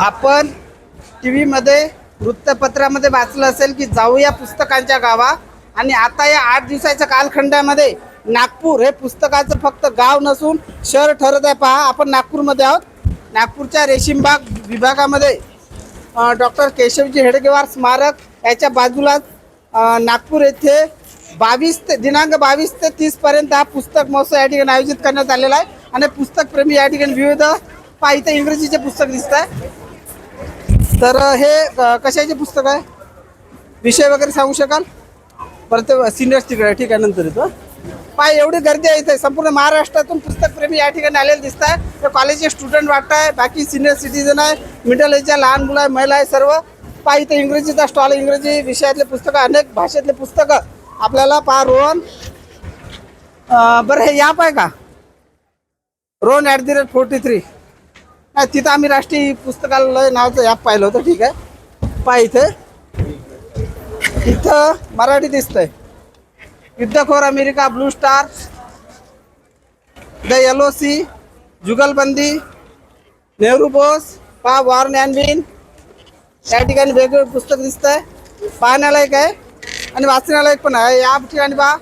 आपण टी व्हीमध्ये वृत्तपत्रामध्ये वाचलं असेल की जाऊया पुस्तकांच्या गावा. आणि आता या आठ दिवसाच्या कालखंडामध्ये नागपूर हे पुस्तकाचं फक्त गाव नसून शहर ठरत आहे. पहा आपण नागपूरमध्ये आहोत. नागपूरच्या रेशीमबाग विभागामध्ये डॉक्टर केशवजी हेडगेवार स्मारक याच्या बाजूला नागपूर येथे बावीस ते दिनांक बावीस ते तीसपर्यंत हा पुस्तक महोत्सव या ठिकाणी आयोजित करण्यात आलेला आहे. आणि पुस्तकप्रेमी या ठिकाणी विविध पहा इथे इंग्रजीचे पुस्तक दिसत आहे. तर हे कशाचे पुस्तक आहे? विषय वगैरे सांगू शकाल? बरं ते सिनियर्स तिकडे ठीक आहे नंतर येतो पाय एवढी गर्दी आहे इथे. संपूर्ण महाराष्ट्रातून पुस्तकप्रेमी या ठिकाणी आलेले दिसत आहे ते कॉलेजचे स्टुडंट वाटत आहे बाकी सिनियर सिटीजन आहे मिडल एजच्या लहान मुलं आहे महिला आहे सर्व. पाय इथे इंग्रजीचा स्टॉल इंग्रजी विषयातले पुस्तकं अनेक भाषेतले पुस्तकं आपल्याला पहा रोहन. बरं हे याप आहे का? Rohan at the rate forty three तिथं आम्ही राष्ट्रीय पुस्तकालय नावाचं ॲप पाहिलं होतं ठीक आहे. पाय इथे. इथं मराठी दिसतंय. युद्धखोर America blue star the yellow sea जुगलबंदी नेहरू बोस पा वॉर्न अँड बिन या ठिकाणी वेगवेगळे पुस्तक दिसत आहे पाहण्यालायक आहे आणि वाचण्यालायक पण आहे. या ठिकाणी पहा.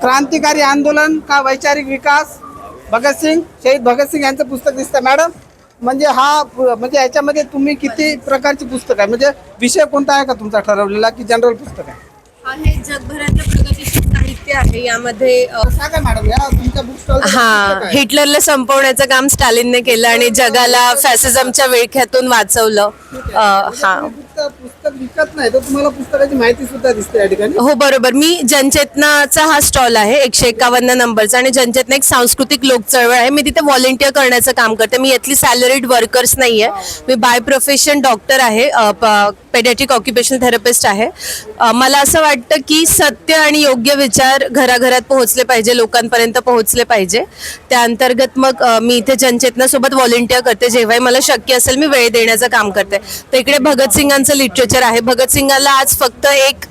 क्रांतिकारी आंदोलन का वैचारिक विकास? भगतसिंग शहीद भगतसिंग यांचं पुस्तक दिसतं मॅडम म्हणजे हा म्हणजे याच्यामध्ये तुम्ही किती प्रकारची पुस्तक आहे म्हणजे विषय कोणता आहे का तुमचा ठरवलेला की जनरल पुस्तक आहे हा हे जगभरातलं प्रगतीशील साहित्य आहे. यामध्ये सांगा मॅडम? या तुमच्या बुक स्टॉल हा हिटलरला संपवण्याचं काम स्टॅलिनने केलं आणि जगाला फॅसिझमच्या विळख्यातून वाचवलं. अ, हा. पुस्तक विकत नाही? तर तुम्हाला पुस्तकाची माहिती सुद्धा दिसते या ठिकाणी. हो बरोबर. मी जनचेतनाचा हा स्टॉल आहे एकशे एकावन्न नंबरचा आणि जनचेतना एक सांस्कृतिक लोक चळवळ आहे. मी तिथे व्हॉलेंटिअर करण्याचं काम करते. मी यातली सॅलरीड वर्कर्स नाही आहे मी बाय प्रोफेशन डॉक्टर आहे. पेडॅटिक ऑक्युपेशनल थेरपिस्ट आहे. मला असं वाटतं की सत्य आणि योग्य विचार घराघरात पोहोचले पाहिजे लोकांपर्यंत पोहोचले पाहिजे. त्या अंतर्गत मग मी इथे जनचेतनासोबत व्हॉलेंटिअर करते. जेव्हाही मला शक्य असेल मी वेळ देण्याचं काम करते. तर इकडे भगतसिंगांचं लिटरेचर आहे. भगतसिंगाला आज फक्त एक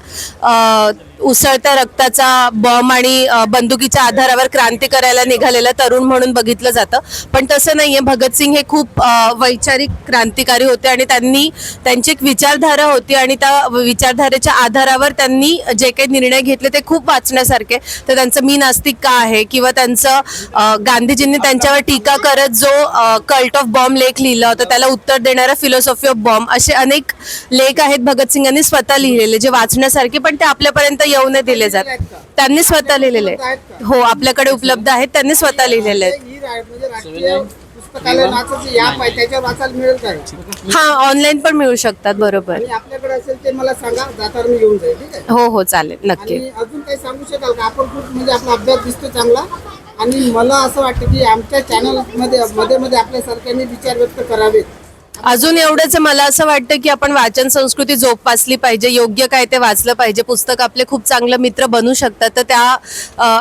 उसळत्या रक्ताचा बॉम्ब आणि बंदुकीच्या आधारावर क्रांती करायला निघालेला तरुण म्हणून बघितलं जातं. पण तसं नाहीये. भगतसिंग हे खूप वैचारिक क्रांतिकारी होते आणि त्यांनी त्यांची एक विचारधारा होती आणि त्या विचारधारेच्या आधारावर त्यांनी जे काही निर्णय घेतले ते खूप वाचण्यासारखे. तर त्यांचं मी नास्तिक का आहे? किंवा त्यांचं गांधीजींनी त्यांच्यावर टीका करत जो कल्ट ऑफ बॉम्ब लेख लिहिला होता त्याला उत्तर देणारा फिलॉसॉफी ऑफ बॉम्ब असे अनेक लेख आहेत भगतसिंगांनी स्वतः लिहिलेले जे वाचण्यासारखे. पण ते आपल्यापर्यंत येऊ नये दिले जात. त्यांनी स्वतः लिहिलेले. हो आपल्याकडे उपलब्ध आहेत त्यांनी स्वतः लिहिलेले आहेत. ही म्हणजे हा ऑनलाईन पण मिळू शकतात बरोबर. आपल्याकडे असेल ते मला सांगा जाताना मी घेऊन जाईल ठीक आहे? हो हो चालेल नक्की. आणि अजून काही सांगू शकाल का? आपण खूप म्हणजे आपला अभ्यास दिसतो चांगला. आणि मला असं वाटतं की आमच्या चॅनलमध्ये मध्ये मध्ये आपल्या सरकारने विचार व्यक्त करावेत. अजून एवढंच मला असं वाटतं की आपण वाचन संस्कृती जोपासली पाहिजे योग्य काय ते वाचलं पाहिजे. पुस्तक आपले खूप चांगलं मित्र बनू शकतात. तर त्या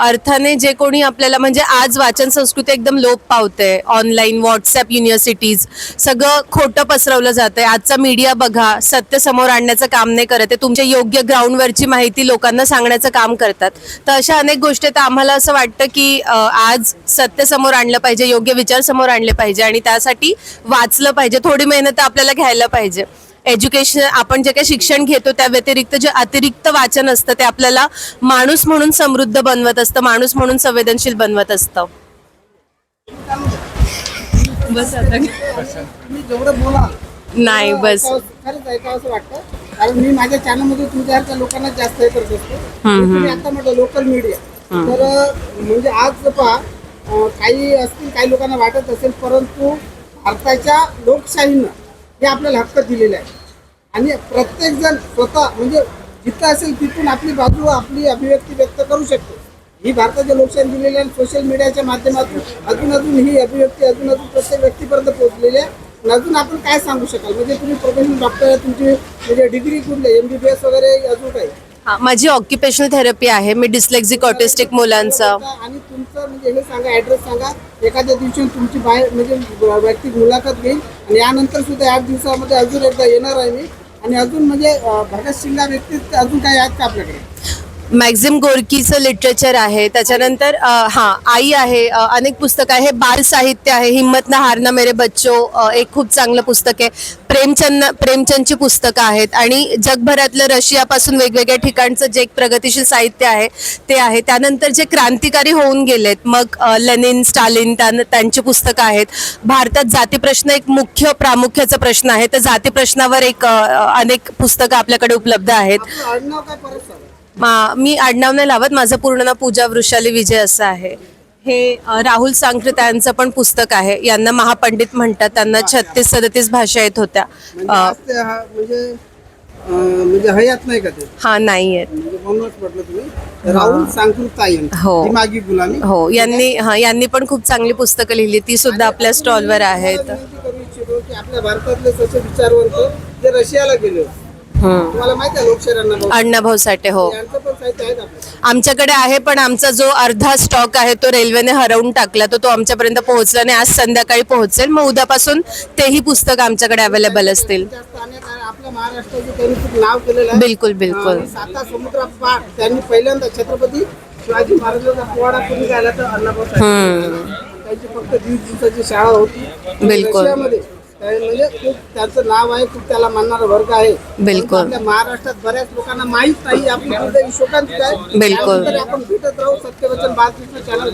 अर्थाने जे कोणी आपल्याला म्हणजे आज वाचन संस्कृती एकदम लोप पावते. ऑनलाईन व्हॉट्सअप युनिव्हर्सिटीज सगळं खोटं पसरवलं जातंय. आजचा मीडिया बघा सत्य समोर आणण्याचं काम नाही करत आहे. तुमच्या योग्य ग्राउंडवरची माहिती लोकांना सांगण्याचं काम करतात. तर अशा अनेक गोष्टी तर आम्हाला असं वाटतं की आज सत्य समोर आणलं पाहिजे योग्य विचार समोर आणले पाहिजे आणि त्यासाठी वाचलं पाहिजे. थोडी मेहनत आपल्याला घ्यायला पाहिजे. एज्युकेशन आपण जे काही शिक्षण घेतो त्या व्यतिरिक्त जे अतिरिक्त वाचन असतं ते आपल्याला माणूस म्हणून समृद्ध बनवत असतं माणूस म्हणून संवेदनशील बनवत असतं. बस आता. नाही बस. खरंच ऐकावं असं वाटतं. कारण मी माझ्या चॅनलमध्ये तुमच्यासारख्या लोकांना जास्त हे करत असतो. आता म्हटलं लोकल मीडिया तर म्हणजे आज पहा काही असतील काही लोकांना वाटत असेल परंतु भारताच्या लोकशाहीनं हे आपल्याला हक्क दिलेले आहे. आणि प्रत्येकजण स्वतः म्हणजे जिथं असेल तिथून आपली बाजू आपली अभिव्यक्ती व्यक्त करू शकतो. ही भारताच्या लोकशाही दिलेली आहे सोशल मीडियाच्या माध्यमातून अजून अजून ही अभिव्यक्ती अजून अजून प्रत्येक व्यक्तीपर्यंत पोहोचलेली आहे. आणि अजून आपण काय सांगू शकाल? म्हणजे तुम्ही प्रोफेशनल डॉक्टर आहे तुमची म्हणजे डिग्री कुठली एम बी बी एस वगैरे अजून काही? हा, माझी ऑक्युपेशनल थेरपी आहे. मी डिस्लेक्झिक ऑटिस्टिक मुलांचं. आणि तुमचं म्हणजे हे सांगा ऍड्रेस सांगा. एखाद्या दिवशी तुमची बाहेर म्हणजे व्यक्ती मुलाखत घेईल आणि यानंतर सुद्धा आठ दिवसामध्ये अजून एकदा येणार आहे मी. आणि अजून म्हणजे अं, भगतसिंगा व्यक्ती अजून काही आहेत का आपल्याकडे? मॅक्झिम गोरकीचं लिटरेचर आहे. त्याच्यानंतर हां आई आहे अनेक पुस्तकं आहे. हे बाल साहित्य आहे हिम्मत ना हारना मेरे बच्चो एक खूप चांगलं पुस्तक आहे. प्रेमचंद प्रेमचंदची पुस्तकं आहेत आणि जगभरातलं रशियापासून वेगवेगळ्या ठिकाणचं जे एक प्रगतिशील साहित्य आहे ते आहे. त्यानंतर जे क्रांतिकारी होऊन गेलेत मग लेनिन स्टालिन त्यां त्यांची पुस्तकं आहेत. भारतात जाती प्रश्न एक मुख्य प्रामुख्याचा प्रश्न आहे. तर जाती प्रश्नावर एक अनेक पुस्तकं आपल्याकडे उपलब्ध आहेत. मा मी आडनाव नाही लावत माझं पूर्ण नाव पूजा वृषाली विजय असं आहे. हे अ, राहुल सांकृत यांचं पण पुस्तक आहे. यांना महापंडित म्हणतात त्यांना छत्तीस सदतीस भाषा येत होत्या. म्हणजे अ, आज ते हा म्हणजे अं, म्हणजे हयात नाही का ते? हा नाही आहेत म्हणजे म्हणूनच म्हटलं तुम्ही. राहुल हो. दिमागी गुलामी. हो यांनी हा यांनी पण खूप चांगली पुस्तकं लिहिली. ती सुद्धा आपल्या स्टॉलवर आहेत. मला विनंती करू इच्छितो की आपल्या भारतातले तसे विचारवंत जे रशियाला गेले होते. हम्म. तुम्हाला माहिती आहे लोकशाहीरांना अण्णाभाऊ साठे हो यांचं पण साहित्य आहेत आपल्याकडे आमच्याकडे आहे पण आमचा जो अर्धा स्टॉक आहे तो रेल्वेने हरवून टाकला तर तो आमच्यापर्यंत पोहोचला नाही आज संध्याकाळी पोहोचेल मग उद्यापासून तेही पुस्तक आमच्याकडे अवेलेबल असतील जास्त अनेक आहे. आपल्या महाराष्ट्राचे त्यांनी खूप नाव केलेलं आहे बिलकुल बिलकुल आणि साता समुद्र पार त्यांनी पहिल्यांदा छत्रपती शिवाजी महाराजांचा पोवाडा कोणी गायला तर अण्णाभाऊ साठे. हम्म. त्यांची फक्त दीड दिवसाची शाळा होती बिलकुल. रशियामध्ये म्हणजे खूप त्यांचं नाव आहे खूप त्याला मानणारा वर्ग आहे बिलकुल. आपल्या महाराष्ट्रात बऱ्याच लोकांना माहीत नाही आपली दुर्दैवी शोकांतिक आहे बिलकुल. आपण भेटत राहू सत्यवचन बालकृष्ण चॅनल